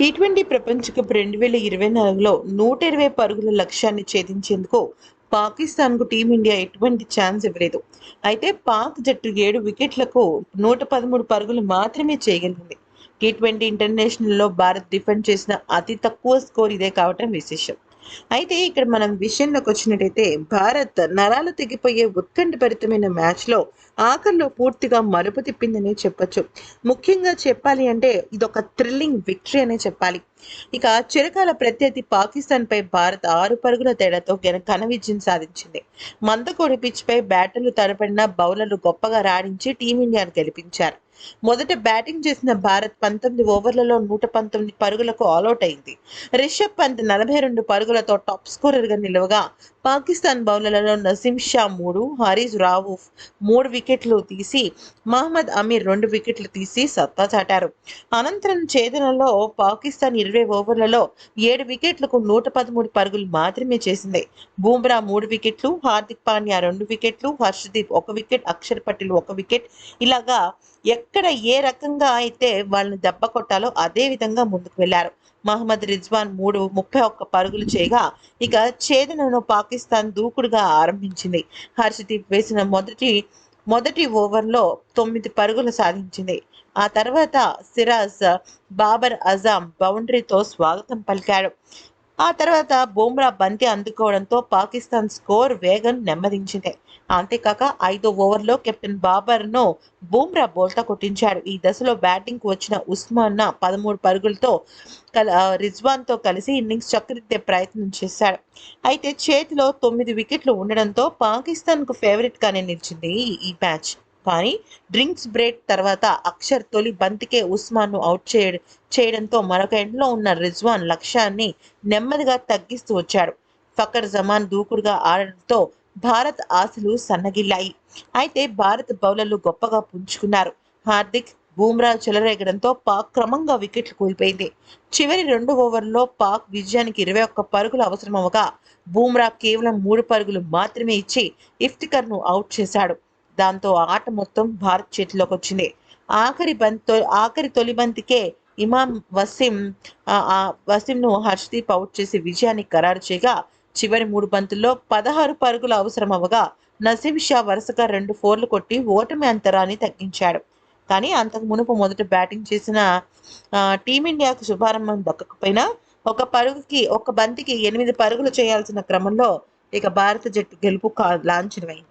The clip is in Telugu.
టీ ట్వంటీ ప్రపంచ కప్ రెండు వేల ఇరవై నాలుగులో నూట ఇరవై పరుగుల లక్ష్యాన్ని ఛేదించేందుకు పాకిస్తాన్కు టీమిండియా ఎటువంటి ఛాన్స్ ఇవ్వలేదు. అయితే పాక్ జట్టు ఏడు వికెట్లకు నూట పదమూడు పరుగులు మాత్రమే చేయగలిగింది. టీ ట్వంటీ ఇంటర్నేషనల్లో భారత్ డిఫెండ్ చేసిన అతి తక్కువ స్కోర్ ఇదే కావటం విశేషం. అయితే ఇక్కడ మనం విషయంలోకి వచ్చినట్టయితే భారత్ నరాలు తెగిపోయే ఉత్కంఠభరితమైన మ్యాచ్లో ఆఖరిలో పూర్తిగా మలుపు తిప్పిందనే చెప్పొచ్చు. ముఖ్యంగా చెప్పాలి అంటే ఇదొక థ్రిల్లింగ్ విక్టరీ అనే చెప్పాలి. ఇక చిరకాల ప్రత్యర్థి పాకిస్తాన్ పై భారత్ ఆరు పరుగుల తేడాతో ఘన విజయం సాధించింది. మందకోడి పిచ్ పై బ్యాటర్లు తడపడిన బౌలర్లు గొప్పగా రాణించి టీమిండియాను గెలిపించారు. మొదట బ్యాటింగ్ చేసిన భారత్ పంతొమ్మిది ఓవర్లలో నూట పంతొమ్మిది పరుగులకు ఆల్అౌట్ అయింది. రిషబ్ పంత్ నలభై రెండు పరుగులతో టాప్ స్కోరర్గా నిలవగా పాకిస్తాన్ బౌలర్లలో నసీం షా మూడు హరీజ్ రావుఫ్ మూడు వికెట్లు తీసి మహమ్మద్ అమీర్ రెండు వికెట్లు తీసి సత్తా చాటారు. అనంతరం ఛేదనలో పాకిస్తాన్ ఇరవై ఓవర్లలో ఏడు వికెట్లకు నూట పదమూడు పరుగులు మాత్రమే చేసింది. బూమ్రా మూడు వికెట్లు హార్దిక్ పాండ్యా రెండు వికెట్లు హర్షదీప్ ఒక వికెట్ అక్షర్ పటేల్ ఒక వికెట్. ఇలాగా ఎక్కడ ఏ రకంగా అయితే వాళ్ళని దెబ్బ కొట్టాలో అదే విధంగా ముందుకు వెళ్ళారు మహమ్మద్ రిజ్వాన్ మూడు ముప్పై ఒక్క పరుగులు చేయగా ఇక ఛేదనను పాకిస్తాన్ దూకుడుగా ఆరంభించింది. హర్షదీప్ వేసిన మొదటి మొదటి ఓవర్లో తొమ్మిది పరుగులు సాధించింది. ఆ తర్వాత సిరాజ్ బాబర్ అజాం బౌండరీతో స్వాగతం పలికాడు. ఆ తర్వాత బుమ్రా బంతి అందుకోవడంతో పాకిస్తాన్ స్కోర్ వేగం నెమ్మదించింది. అంతేకాక ఐదో ఓవర్లో కెప్టెన్ బాబర్ను బూమ్రా బోల్తా కొట్టించాడు. ఈ దశలో బ్యాటింగ్కు వచ్చిన ఉస్మాన్న పదమూడు పరుగులతో కల రిజ్వాన్తో కలిసి ఇన్నింగ్స్ చక్కదిద్దే ప్రయత్నం చేశాడు. అయితే చేతిలో తొమ్మిది వికెట్లు ఉండడంతో పాకిస్తాన్కు ఫేవరెట్గానే నిలిచింది ఈ మ్యాచ్. కానీ డ్రింక్స్ బ్రేక్ తర్వాత అక్షర్ తొలి బంతికే ఉస్మాన్ను అవుట్ చేయడం చేయడంతో మరొక ఎండ్లో ఉన్న రిజ్వాన్ లక్ష్యాన్ని నెమ్మదిగా తగ్గిస్తూ వచ్చాడు. ఫకర్ జమాన్ దూకుడుగా ఆడడంతో భారత్ ఆశలు సన్నగిల్లాయి. అయితే భారత్ బౌలర్లు గొప్పగా పుంజుకున్నారు. హార్దిక్ బూమ్రా చెలరేగడంతో పాక్ క్రమంగా వికెట్లు కోల్పోయింది. చివరి రెండు ఓవర్లో పాక్ విజయానికి ఇరవై ఒక్క పరుగులు అవసరమవగా బూమ్రా కేవలం మూడు పరుగులు మాత్రమే ఇచ్చి ఇఫ్తికర్ను అవుట్ చేశాడు. దాంతో ఆట మొత్తం భారత్ చేతిలోకి వచ్చింది. ఆఖరి బంత్ ఆఖరి తొలి బంతికే ఇమాం వసీం వసీంను హర్షదీప్ అవుట్ చేసి విజయాన్ని ఖరారు చేయగా చివరి మూడు బంతుల్లో పదహారు పరుగులు అవసరం అవగా నసీం షా వరుసగా రెండు ఫోర్లు కొట్టి ఓటమి అంతరాన్ని తగ్గించాడు. కానీ అంతకు మునుపు మొదట బ్యాటింగ్ చేసిన టీమిండియాకు శుభారంభం దక్కకపోయినా ఒక పరుగుకి ఒక బంతికి ఎనిమిది పరుగులు చేయాల్సిన క్రమంలో ఇక భారత జట్టు గెలుపు లాంఛనమైంది.